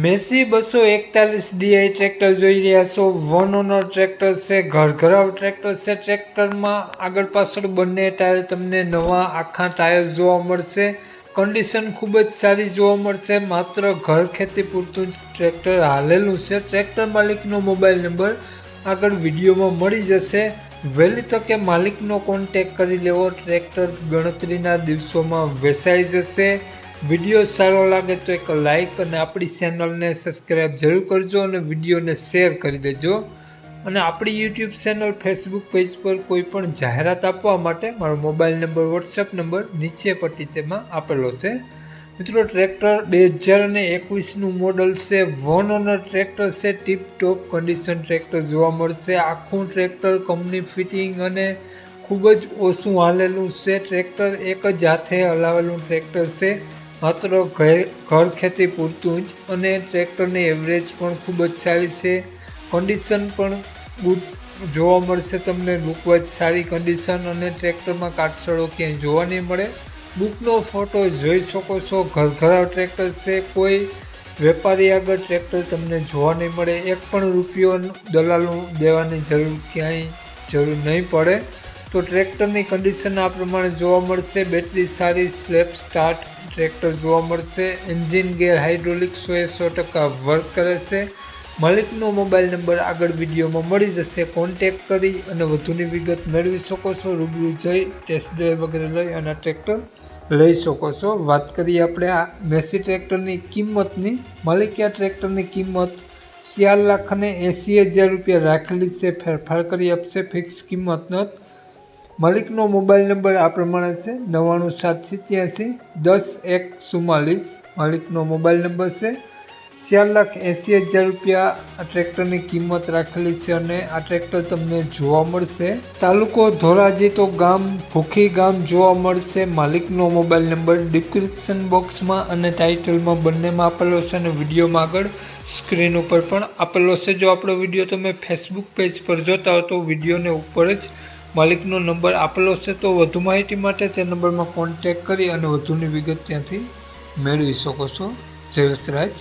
Massey બસો એકતાલીસ D I tractor જોઈ રહ્યા છો. વન ઓનર ટ્રેક્ટર છે, ઘરઘરાવ ટ્રેક્ટર છે. ટ્રેક્ટરમાં આગળ પાછળ બંને ટાયર તમને નવા આખા ટાયર જોવા મળશે. કન્ડિશન ખૂબ જ સારી જોવા મળશે. માત્ર ઘર ખેતી પૂરતું ટ્રેક્ટર હાલેલું છે. ટ્રેક્ટર માલિકનો મોબાઈલ નંબર આગળ વિડીયોમાં મળી જશે. વહેલી તકે માલિકનો કોન્ટેક કરી લેવો. ટ્રેક્ટર ગણતરીના દિવસોમાં વેચાઈ જશે. વીડિયો સારો લાગે તો એક લાઈક અને આપણી ચેનલને સબસ્ક્રાઈબ જરૂર કરજો અને વિડીયોને શેર કરી દેજો. અને આપણી યુટ્યુબ ચેનલ ફેસબુક પેજ પર કોઈ પણ જાહેરાત આપવા માટે મારો મોબાઈલ નંબર વોટ્સએપ નંબર નીચે પટ્ટી તેમાં આપેલો છે. મિત્રો ટ્રેક્ટર બે હજાર અને એકવીસનું મોડલ છે. વન ઓનર ટ્રેક્ટર છે. ટીપ ટોપ કન્ડિશન ટ્રેક્ટર જોવા મળશે. આખું ટ્રેક્ટર કંપની ફિટિંગ અને ખૂબ જ ઓછું હાલેલું છે. ટ્રેક્ટર એક જ હાથે હલાવેલું ટ્રેક્ટર છે. માત્ર ઘર ખેતી પૂરતું જ અને ટ્રેક્ટરની એવરેજ પણ ખૂબ જ સારી છે. કન્ડિશન પણ ગુડ જોવા મળશે તમને. લુકવાઇઝ સારી કન્ડિશન અને ટ્રેક્ટરમાં કાટસળો ક્યાંય જોવા નહીં મળે. બુકનો ફોટો જોઈ શકો છો. ઘરઘરાવ ટ્રેક્ટર છે. કોઈ વેપારી આગળ ટ્રેક્ટર તમને જોવા નહીં મળે. એક પણ રૂપિયો દલાલું દેવાની જરૂર ક્યાંય જરૂર નહીં પડે. તો ટ્રેક્ટરની કન્ડિશન આ પ્રમાણે જોવા મળશે. બેટરી સારી સ્લેપ સ્ટાર્ટ ટ્રેક્ટર જોવા મળશે. એન્જિન ગેર હાઇડ્રોલિક સો એ સો ટકા વર્ક કરે છે. માલિકનો મોબાઈલ નંબર આગળ વિડીયોમાં મળી જશે. કોન્ટેક કરી અને વધુની વિગત મેળવી શકો છો. રૂબરૂ જઈ ટેસ્ટ ડ્રાઈવ વગેરે લઈ અને ટ્રેક્ટર લઈ શકો છો. વાત કરીએ આપણે આ મેસી ટ્રેક્ટરની કિંમતની. માલિકે આ ટ્રેક્ટરની કિંમત ચાર લાખ અને એંસી હજાર રૂપિયા રાખેલી છે. ફેરફાર કરી આપશે. ફિક્સ કિંમત નથી માલિકનો મોબાઈલ નંબર આ પ્રમાણે છે, નવ્વાણું સાત સિત્યાસી દસ એક ચુમ્માલીસ. માલિકનો મોબાઈલ નંબર છે ચાર લાખ એંસી હજાર રૂપિયા. આ ટ્રેક્ટરની કિંમત રાખેલી છે અને આ ટ્રેક્ટર તમને જોવા મળશે. તાલુકો ધોરાજી તો ગામ, ભૂખી ગામ જોવા મળશે. માલિકનો મોબાઈલ નંબર ડિસ્ક્રિપ્શન બોક્સમાં અને ટાઇટલમાં બંનેમાં આપેલો છે અને વિડીયોમાં આગળ સ્ક્રીન ઉપર પણ આપેલો છે. જો આપણો વીડિયો તમે ફેસબુક પેજ પર જોતા હો તો વિડીયોને ઉપર જ માલિકનો નંબર આપેલો છે, તો વધુ માહિતી માટે તે નંબરમાં કોન્ટેક કરી અને વધુની વિગત ત્યાંથી મેળવી શકો છો. જયેશ રાજ